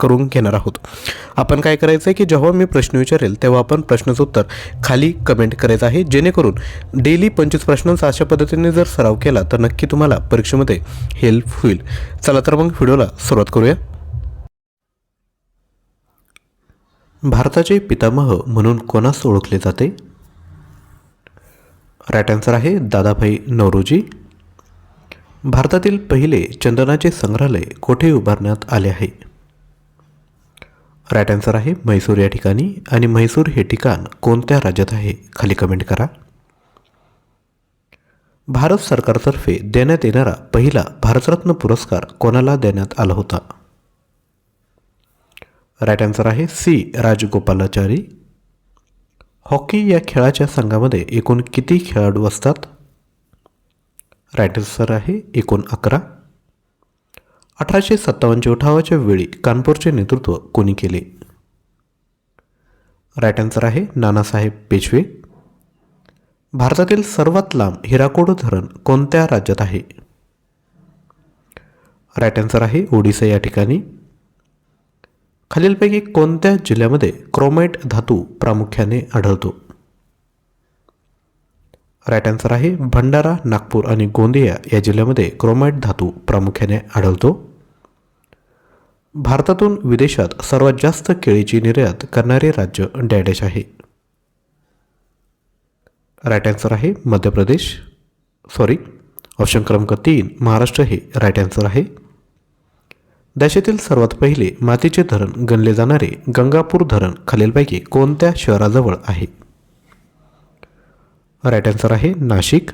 करून घेणार आहोत. आपण काय करायचं आहे की जेव्हा मी प्रश्न विचारेल तेव्हा आपण प्रश्नाचं उत्तर खाली कमेंट करायचं आहे. जेणेकरून डेली पंचवीस प्रश्नांचा अशा पद्धतीने जर सराव केला तर नक्की तुम्हाला परीक्षेमध्ये हेल्प होईल. चला तर मग व्हिडिओला सुरुवात करूया. भारताचे पितामह म्हणून कोणास ओळखले जाते? राईट आन्सर आहे दादाभाई नौरोजी भारतातील पहिले चंदनाचे संग्रहालय कोठे उभारण्यात आले आहे? राईट आन्सर आहे म्हैसूर या ठिकाणी. आणि म्हैसूर हे ठिकाण कोणत्या राज्यात आहे? खाली कमेंट करा. भारत सरकारतर्फे देण्यात येणारा पहिला भारतरत्न पुरस्कार कोणाला देण्यात आला होता? राईट आन्सर आहे सी राजगोपालाचारी. हॉकी या खेळाच्या संघामध्ये एकूण किती खेळाडू असतात? राईट आन्सर आहे एकूण अकरा. अठराशे सत्तावन्नच्या उठावाच्या वेळी कानपूरचे नेतृत्व कोणी केले? राईट आन्सर आहे नानासाहेब पेशवे. भारतातील सर्वात लांब हिराकोड धरण कोणत्या राज्यात आहे? राईट आन्सर आहे ओडिसा या ठिकाणी. खालीलपैकी कोणत्या जिल्ह्यामध्ये क्रोमाइट धातू प्रामुख्याने आढळतो? राईट आन्सर आहे भंडारा नागपूर आणि गोंदिया या जिल्ह्यामध्ये क्रोमाइट धातू प्रामुख्याने आढळतो. भारतातून विदेशात सर्वात जास्त केळीची निर्यात करणारे राज्य डॅडेश आहे. राईट आन्सर आहे मध्य प्रदेश. सॉरी ऑप्शन क्रमांक तीन महाराष्ट्र हे राईट आन्सर आहे. देशातील सर्वात पहिले मातीचे धरण गणले जाणारे गंगापूर धरण खालीलपैकी कोणत्या शहराजवळ आहे? राईट आन्सर आहे नाशिक.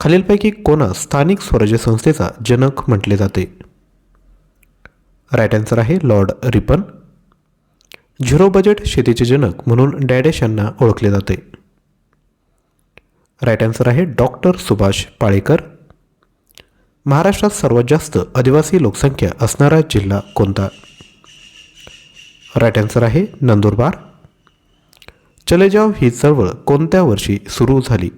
खालीलपैकी कोणा स्थानिक स्वराज्य संस्थेचा जनक म्हटले जाते. राईट आन्सर आहे लॉर्ड रिपन झिरो बजेट शेतीचे जनक म्हणून डॅडेश यांना ओळखले जाते. राईट आन्सर आहे डॉक्टर सुभाष पाळेकर. महाराष्ट्रात सर्वात जास्त आदिवासी लोकसंख्या असणारा जिल्हा कोणता? राईट आन्सर आहे नंदुरबार. चले जाव ही चळवळ कोणत्या वर्षी सुरू झाली?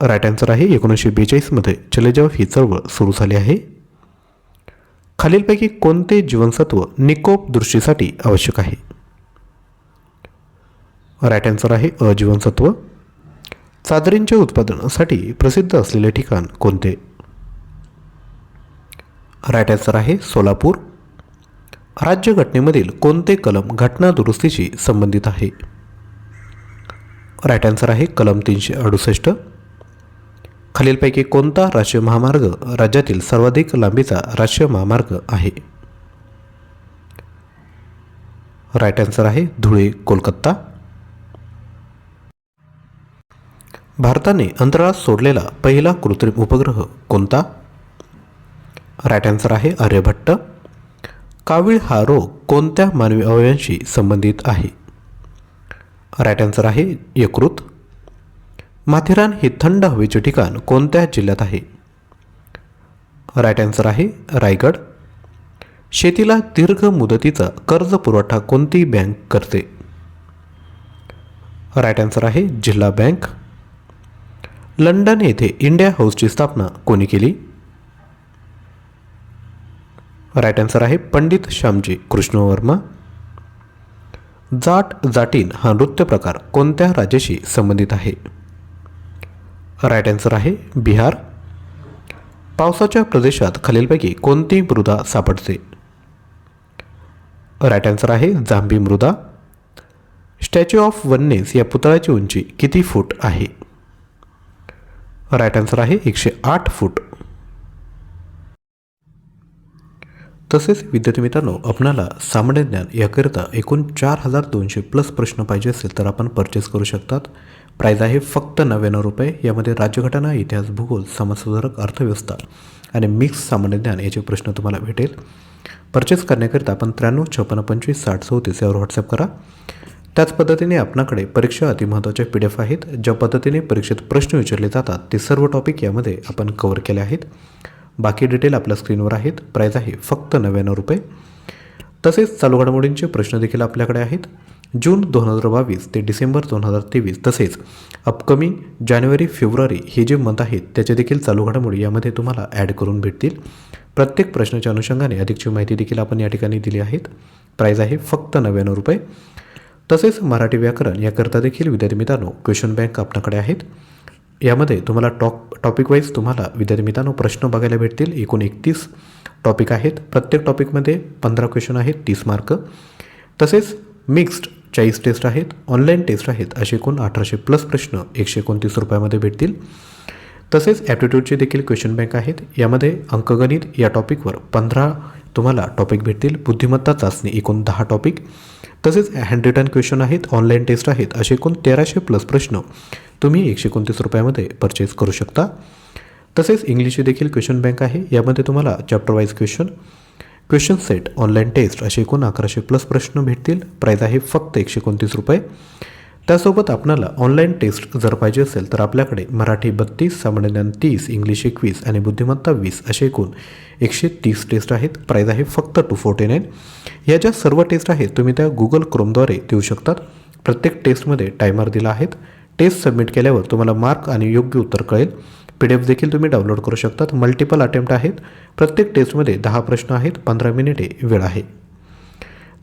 राईट आन्सर आहे एकोणीसशे बेचाळीसमध्ये चले जाव ही चळवळ सुरू झाली आहे. खालीलपैकी कोणते जीवनसत्व निकोप दृष्टीसाठी आवश्यक आहे? राईट आन्सर आहे अजीवनसत्व. चादरींच्या उत्पादनासाठी प्रसिद्ध असलेले ठिकाण कोणते? राईट आन्सर आहे सोलापूर. राज्यघटनेमधील कोणते कलम घटना दुरुस्तीशी संबंधित आहे? राईट आन्सर आहे कलम तीनशे अडुसष्ट. खालीलपैकी कोणता राष्ट्रीय महामार्ग राज्यातील सर्वाधिक लांबीचा राष्ट्रीय महामार्ग आहे? राईट आन्सर आहे धुळे कोलकाता. भारताने अंतराळात सोडलेला पहिला कृत्रिम उपग्रह कोणता? राईट आन्सर आहे आर्यभट्ट. कावीळ हा रोग कोणत्या मानवी अवयवांशी संबंधित आहे? राईट आन्सर आहे यकृत. माथेरान हे थंड हवेचे ठिकाण कोणत्या जिल्ह्यात आहे? राईट आन्सर आहे रायगड. शेतीला दीर्घ मुदतीचा कर्ज पुरवठा कोणती बँक करते? राईट आन्सर आहे जिल्हा बँक लंडन येथे इंडिया हाऊसची स्थापना कोणी केली? राईट आन्सर आहे पंडित श्यामजी कृष्ण वर्मा. जाट जाटीन हा नृत्य प्रकार कोणत्या राज्याशी संबंधित आहे? राईट आन्सर आहे बिहार. पावसाच्या प्रदेशात खालीलपैकी कोणती मृदा सापडते? राईट आन्सर आहे जांभी मृदा. स्टॅच्यू ऑफ वननेस या पुतळ्याची उंची किती फूट आहे? राईट आन्सर आहे एकशे आठ फूट. तसेच विद्यार्थी मित्रांनो आपणाला सामान्य ज्ञान याकरिता एकूण चार हजार दोनशे प्लस प्रश्न पाहिजे असेल तर आपण परचेस करू शकतात. प्राईज आहे फक्त नव्याण्णव रुपये. यामध्ये राज्यघटना इतिहास भूगोल समाजसुधारक अर्थव्यवस्था आणि मिक्स सामान्य ज्ञान याचे प्रश्न तुम्हाला भेटेल. परचेस करण्याकरिता आपण त्र्याण्णव छप्पन्न पंचवीस साठ चौतीस यावर व्हॉट्सअप करा. त्याच पद्धतीने आपणाकडे परीक्षा अति महत्त्वाच्या पी डी एफ आहेत. ज्या पद्धतीने परीक्षेत प्रश्न विचारले जातात ते सर्व टॉपिक यामध्ये आपण कवर केले आहेत. बाकी डिटेल आपल्या स्क्रीनवर आहेत. प्राईज आहे फक्त नव्याण्णव रुपये. तसेच चालू घडामोडींचे प्रश्न देखील आपल्याकडे आहेत. जून दोन हजार बावीस ते डिसेंबर दोन हजार तेवीस तसेच अपकमिंग जानेवारी फेब्रुवारी हे जे मंथ आहेत त्याचे देखील चालू घडामोडी यामध्ये तुम्हाला ॲड करून भेटतील. प्रत्येक प्रश्नाच्या अनुषंगाने अधिकची माहिती देखील आपण या ठिकाणी दिली आहेत. प्राईज आहे फक्त नव्याण्णव रुपये. तसेच मराठी व्याकरण याकरता देखील विद्यार्थी मित्रांनो क्वेश्चन बँक आपल्याकडे आहेत. यामध्ये तुम्हाला टॉप टॉपिक वाईज तुम्हाला विद्यार्थी मित्रांनो प्रश्न बघायला भेटतील. एकूण एकतीस टॉपिक आहेत. प्रत्येक टॉपिकमध्ये पंधरा क्वेश्चन आहेत तीस मार्क तसेच मिक्स्ड चाळीस टेस्ट आहेत ऑनलाईन टेस्ट आहेत असे एकूण अठराशे प्लस प्रश्न एकशे एकोणतीस रुपयामध्ये भेटतील. तसेच ॲप्टिट्यूडचे देखील क्वेश्चन बँक आहेत. यामध्ये अंकगणित या टॉपिकवर पंधरा तुम्हाला टॉपिक भेटतील. बुद्धिमत्ता चाचणी एकूण दहा टॉपिक तसेच हँड रिटन क्वेश्चन आहेत ऑनलाईन टेस्ट आहेत असे एकूण तेराशे प्लस प्रश्न तुम्ही एकशे एकोणतीस रुपयामध्ये परचेस करू शकता. तसेच इंग्लिशचे देखील क्वेश्चन बँक आहे. यामध्ये तुम्हाला chapter wise question question set online test असे एकूण अकराशे प्लस प्रश्न भेटतील. प्राईज आहे फक्त एकशे एकोणतीस रुपये. त्यासोबत आपणाला ऑनलाईन टेस्ट जर पाहिजे असेल तर आपल्याकडे मराठी बत्तीस सामान्य ज्ञान तीस इंग्लिश एकवीस आणि बुद्धिमत्ता वीस असे एकूण एकशे तीस टेस्ट आहेत. प्राईज आहे फक्त टू फोर्टी नाईन या ज्या सर्व टेस्ट आहेत तुम्ही त्या गुगल क्रोमद्वारे देऊ शकतात. प्रत्येक टेस्टमध्ये टायमर दिला आहेत टेस्ट सबमिट केल्यावर तुम्हाला मार्क आणि योग्य उत्तर कळेल. पी डी एफ देखील तुम्ही डाउनलोड करू शकतात. मल्टिपल अटेम्प्ट आहेत. प्रत्येक टेस्टमध्ये दहा प्रश्न आहेत. पंधरा मिनिटे वेळ आहे.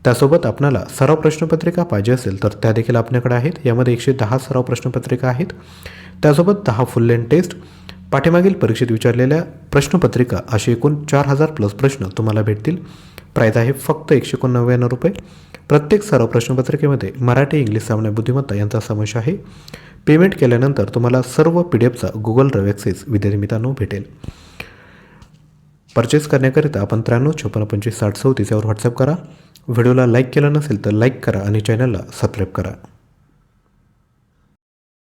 त्यासोबत आपणाला सराव प्रश्नपत्रिका पाहिजे असेल तर त्या देखील आपल्याकडे आहेत. यामध्ये एकशे दहा सराव प्रश्नपत्रिका आहेत. त्यासोबत दहा फुल लेन टेस्ट. पाठीमागील परीक्षेत विचारलेल्या प्रश्नपत्रिका असे एकूण चार हजार प्लस प्रश्न तुम्हाला भेटतील. प्राईज आहे फक्त एकशे एकोणनव्याण्णव रुपये. प्रत्येक सराव प्रश्नपत्रिकेमध्ये मराठी इंग्लिश सामान्य बुद्धिमत्ता यांचा समावेश आहे. पेमेंट केल्यानंतर तुम्हाला सर्व पी डी एफचा गुगल ड्राईव्ह ॲक्सेस विद्यार्थी भेटेल. परचेस करण्याकरिता आपण त्र्याण्णव छप्पन्न पंचवीस साठ चौतीस यावर व्हॉट्सअप करा. व्हिडिओला लाईक केला नसेल तर लाईक करा आणि चॅनलला सबस्क्राईब करा.